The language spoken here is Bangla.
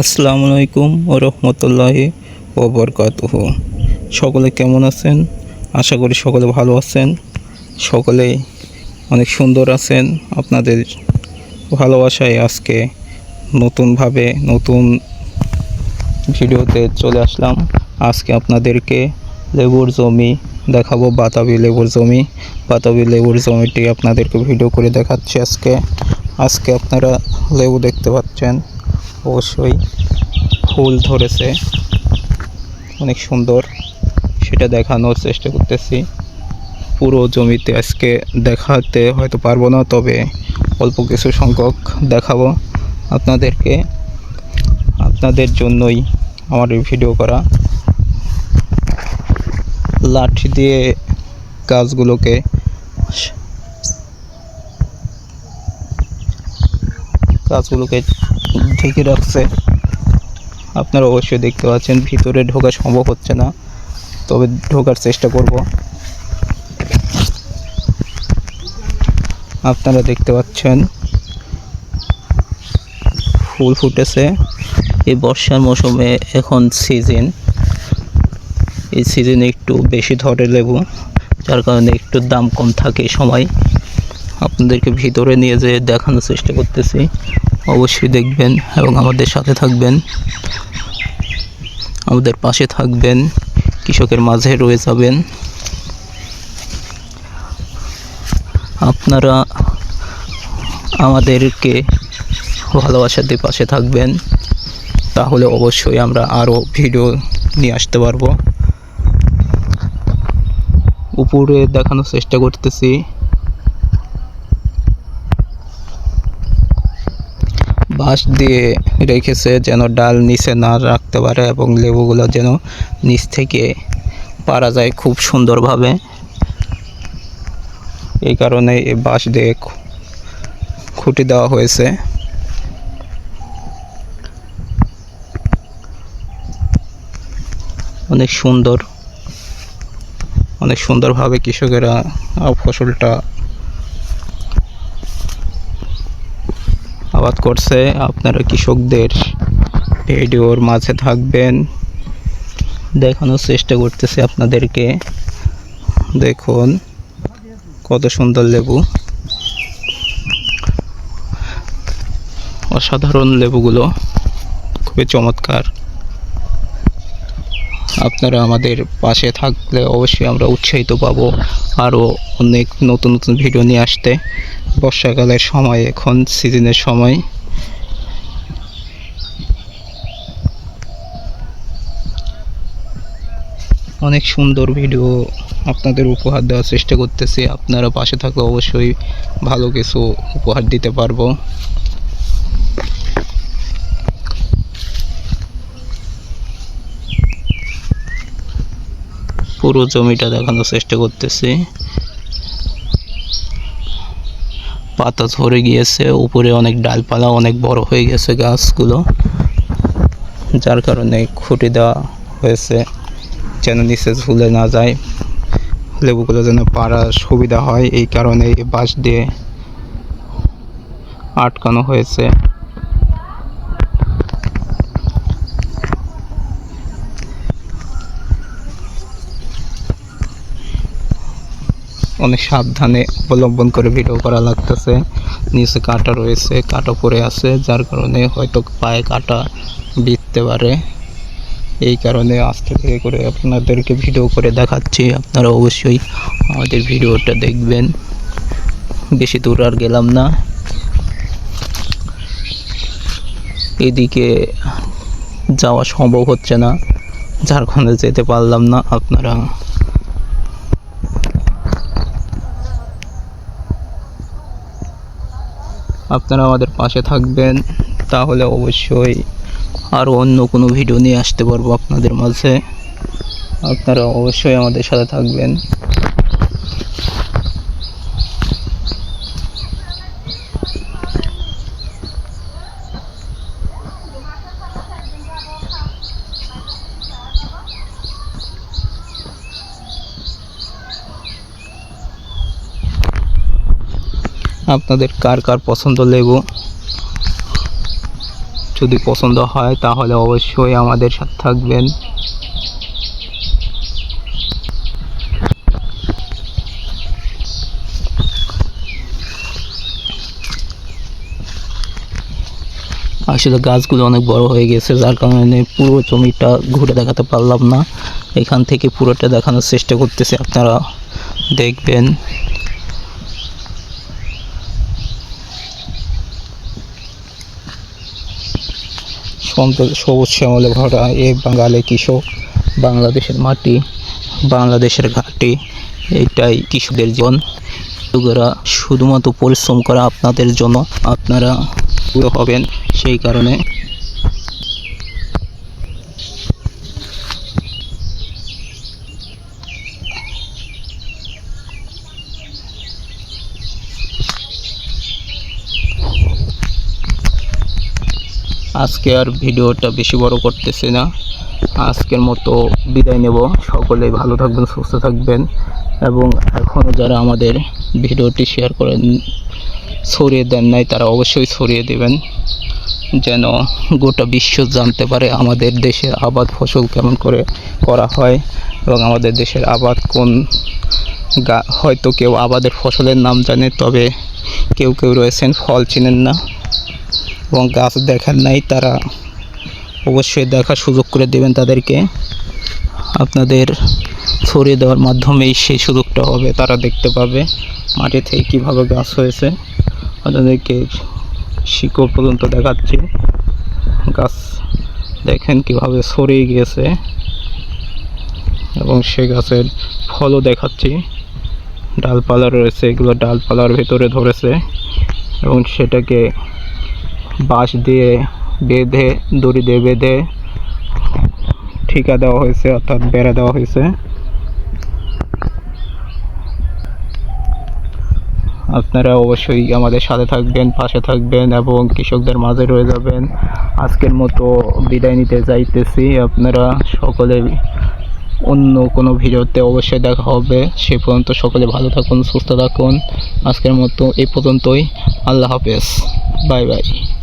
আসসালামু আলাইকুম ও রহমতুল্লাহি ও সকলে কেমন আছেন? আশা করি সকলে ভালো আছেন। সকলে অনেক সুন্দর আছেন। আপনাদের ভালোবাসায় আজকে নতুনভাবে নতুন ভিডিওতে চলে আসলাম। আজকে আপনাদেরকে লেবুর জমি দেখাবো, বাতাবি লেবুর জমি। বাতাবি লেবুর জমিটি আপনাদেরকে ভিডিও করে দেখাচ্ছি আজকে। আজকে আপনারা লেবু দেখতে পাচ্ছেন। অবশ্যই ফুল ধরেছে। অনেক সুন্দর। সেটা দেখানোর চেষ্টা করতেছি। পুরো জমিতে আজকে দেখাতে হয়তো পারব না, তবে অল্প কিছু সংখ্যক দেখাবো আপনাদেরকে। আপনাদের জন্যই আমার এই ভিডিও করা। লাঠি দিয়ে গাছগুলোকে গাছগুলোকে ঢেকে রাখছে। আপনারা অবশ্যই দেখতে পাচ্ছেন, ভিতরে ঢোকা সম্ভব হচ্ছে না, তবে ঢোকার চেষ্টা করব। আপনারা দেখতে পাচ্ছেন, ফুল ফুটেছে। এই বর্ষার মৌসুমে এখন সিজন এই সিজনে একটু বেশি ধরে লেবু, যার কারণে একটু দাম কম থাকে সময়। আপনাদেরকে ভিতরে নিয়ে যেয়ে দেখানোর চেষ্টা করতেছি। অবশ্যই দেখবেন এবং আমাদের সাথে থাকবেন। আমাদের পাশে থাকবেন, কৃষকের মাঝে রয়ে যাবেন। আপনারা আমাদেরকে ভালোবাসা দিয়ে পাশে থাকবেন, তাহলে অবশ্যই আমরা আরও ভিডিও নিয়ে আসতে পারব। উপরে দেখানোর চেষ্টা করতেছি। বাঁশ দিয়ে রেখেছে যেন ডাল নিচে না রাখতে পারে এবং লেবুগুলো যেন নিচ থেকে পারা যায় খুব সুন্দরভাবে। এই কারণে এই বাঁশ দিয়ে খুঁটি দেওয়া হয়েছে। অনেক সুন্দর, অনেক সুন্দরভাবে কৃষকেরা ফসলটা আবাদ করছে। আপনারা কৃষকদের ভিডিওর মাঝে থাকবেন। দেখানোর চেষ্টা করতেছি আপনাদেরকে। দেখুন, কত সুন্দর লেবু। অসাধারণ লেবুগুলো। খুবই চমৎকার। আপনারা আমাদের পাশে থাকলে অবশ্যই আমরা উৎসাহিত পাবো আরও অনেক নতুন নতুন ভিডিও নিয়ে আসতে। বর্ষাকালের সময়, এখন সিজনের সময়। অনেক সুন্দর ভিডিও আপনাদের উপহার দেওয়ার চেষ্টা করতেছি। আপনারা পাশে থাকলে অবশ্যই ভালো কিছু উপহার দিতে পারব। পুরো জমিটা দেখানোর চেষ্টা করতেছি। পাতা ঝরে গিয়েছে, উপরে অনেক ডালপালা, অনেক বড় হয়ে গেছে গাছগুলো। যার কারণে খুঁটি দেওয়া হয়েছে, যেন নিচে ঝুলে না যায়। লেবুগুলো যেন পাড়ার সুবিধা হয়, এই কারণে এই বাঁশ দিয়ে আটকানো হয়েছে। অনেক সাবধানে অবলম্বন করে ভিডিও করা লাগতেছে। নিচে কাটা রয়েছে, কাটা পড়ে আছে, যার কারণে হয়তো পায়ে কাটা বিঁধতে পারে। এই কারণে আস্তে থেকে করে আপনাদেরকে ভিডিও করে দেখাচ্ছি। আপনারা অবশ্যই আমাদের ভিডিওটা দেখবেন। বেশি দূর আর গেলাম না। এদিকে যাওয়া সম্ভব হচ্ছে না কারণে যেতে পারলাম না। আপনারা আপনারা আমাদের পাশে থাকবেন, তাহলে অবশ্যই আরও অন্য কোনো ভিডিও নিয়ে আসতে পারব আপনাদের মাঝে। আপনারা অবশ্যই আমাদের সাথে থাকবেন। আপনাদের কার কার পছন্দ লেবু? যদি পছন্দ হয়, তাহলে অবশ্যই আমাদের সাথে থাকবেন। আসলে গাছগুলো অনেক বড় হয়ে গেছে, যার কারণে পুরো জমিটা ঘুরে দেখাতে পারলাম না। এখান থেকে পুরোটা দেখানোর চেষ্টা করতেছি, আপনারা দেখবেন। সন্ত- সবুজ শ্যামলে ভরা এ বাঙালি কৃষক, বাংলাদেশের মাটি, বাংলাদেশের ঘাটি, এটাই কৃষকদের জীবন। কৃষকেরা শুধুমাত্র পরিশ্রম করা আপনাদের জন্য আপনারা হবেন, সেই কারণে আজকে আর ভিডিওটা বেশি বড় করতেছি না। আজকের মতো বিদায় নেব। সকলে ভালো থাকবেন, সুস্থ থাকবেন এবং এখনও যারা আমাদের ভিডিওটি শেয়ার করেন, ছড়িয়ে দেন নাই, তারা অবশ্যই ছড়িয়ে দেবেন। যেন গোটা বিশ্ব জানতে পারে আমাদের দেশের আবাদ ফসল কেমন করে করা হয় এবং আমাদের দেশের আবাদ কোন হয়তো কেউ আবাদের ফসলের নাম জানে, তবে কেউ কেউ রয়েছেন, ফল চিনেন না। এবং গাছ দেখার নাই, তারা অবশ্যই দেখার সুযোগ করে দেবেন তাদেরকে। আপনাদের ছড়িয়ে দেওয়ার মাধ্যমেই সেই সুযোগটা হবে, তারা দেখতে পাবে মাটি থেকে কীভাবে গাছ হয়েছে। আপনাদেরকে শিকড় পর্যন্ত দেখাচ্ছি। গাছ দেখেন কীভাবে ছড়িয়ে গিয়েছে। এবং সে গাছের ফলও দেখাচ্ছি। ডালপালা রয়েছে, এগুলো ডালপালার ভেতরে ধরেছে। এবং সেটাকে বাঁশ দিয়ে বেঁধে, দড়ি দিয়ে বেঁধে ঠিকা দেওয়া হয়েছে, অর্থাৎ বেড়া দেওয়া হয়েছে। আপনারা অবশ্যই আমাদের সাথে থাকবেন, পাশে থাকবেন এবং কৃষকদের মাঝে রয়ে যাবেন। আজকের মতো বিদায় নিতে যাইতেছি। আপনারা সকলে অন্য কোনো ভিডিওতে অবশ্যই দেখা হবে। সে পর্যন্ত সকলে ভালো থাকুন, সুস্থ থাকুন। আজকের মতো এই পর্যন্তই। আল্লাহ হাফেজ। Bye bye.